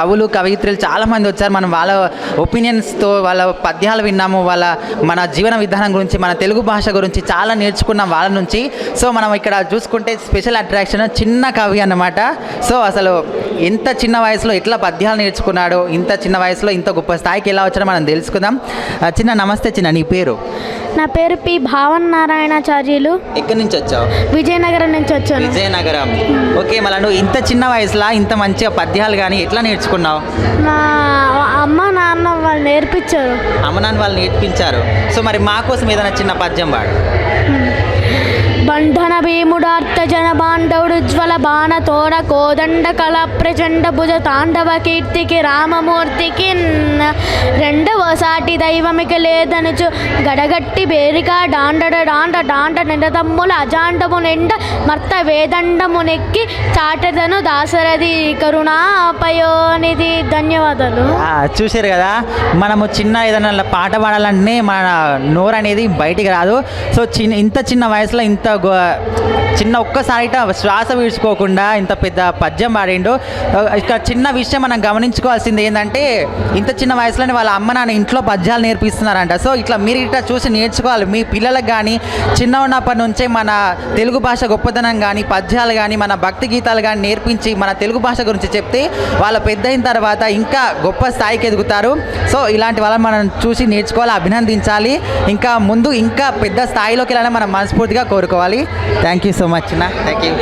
కవులు కవయిత్రులు చాలా మంది వచ్చారు. మనం వాళ్ళ ఒపీనియన్స్తో వాళ్ళ పద్యాలు విన్నాము. వాళ్ళ మన జీవన విధానం గురించి మన తెలుగు భాష గురించి చాలా నేర్చుకున్నాం వాళ్ళ నుంచి. సో మనం ఇక్కడ చూసుకుంటే స్పెషల్ అట్రాక్షన్ చిన్న కవి అన్నమాట. సో అసలు ఎంత చిన్న వయసులో ఎట్లా పద్యాలు నేర్చుకున్నాడో ఇంత చిన్న వయసులో ఇంత గొప్ప స్థాయికి ఎలా వచ్చాడో మనం తెలుసుకుందాం. చిన్న నమస్తే చిన్న నీ పేరు? నా పేరు పి భావన్ నారాయణాచార్యులు ఎక్కడి నుంచి వచ్చావు? విజయనగరం నుంచి వచ్చాను. విజయనగరం. ఓకే మళ్ళీ నువ్వు ఇంత చిన్న వయసులో ఇంత మంచిగా పద్యాలు కానీ ఎట్లా నేర్చుకున్నావు? మా అమ్మ నాన్న వాళ్ళు నేర్పించారు. అమ్మ నాన్న వాళ్ళు నేర్పించారు. సో మరి మా కోసం ఏదైనా చిన్న పద్యం పాడు. బంధన భీముడార్త జన బాంధవుడు ఉజ్వల బాణ తోడ కోదండ కళ ప్రచండ భుజ తాండవ కీర్తికి రామమూర్తికి దైవమిక లేదనుచు గడగట్టి బేరిక డాండడ డాండ డాండ నిండతమ్ముల అజాండము నిండ మర్త వేదండము నెక్కి చాటదను దాసరథి కరుణాపయోనిధి. ధన్యవాదాలు. చూసారు కదా మనము చిన్న ఏదైనా పాట పాడాలంటే మన నోరు అనేది బయటికి రాదు. సో చిన్న ఇంత చిన్న వయసులో ఇంత చిన్న ఒక్కసారి శ్వాస వీడ్చుకోకుండా ఇంత పెద్ద పద్యం పాడిండు. ఇక్కడ చిన్న విషయం మనం గమనించుకోవాల్సింది ఏంటంటే ఇంత చిన్న వయసులోనే వాళ్ళ అమ్మ నాన్న ఇంట్లో పద్యాలు నేర్పిస్తున్నారంట. సో ఇట్లా మీరు ఇట్లా చూసి నేర్చుకోవాలి. మీ పిల్లలకు కానీ చిన్న ఉన్నప్పటి నుంచే మన తెలుగు భాష గొప్పతనం కానీ పద్యాలు కానీ మన భక్తి గీతాలు కానీ నేర్పించి మన తెలుగు భాష గురించి చెప్తే వాళ్ళ పెద్ద అయిన తర్వాత ఇంకా గొప్ప స్థాయికి ఎదుగుతారు. సో ఇలాంటి వాళ్ళని మనం చూసి నేర్చుకోవాలి అభినందించాలి. ఇంకా ముందు ఇంకా పెద్ద స్థాయిలోకి వెళ్ళాలని మనం మనస్ఫూర్తిగా కోరుకోవాలి. థ్యాంక్ యూ సో మచ్ నా థ్యాంక్ యూ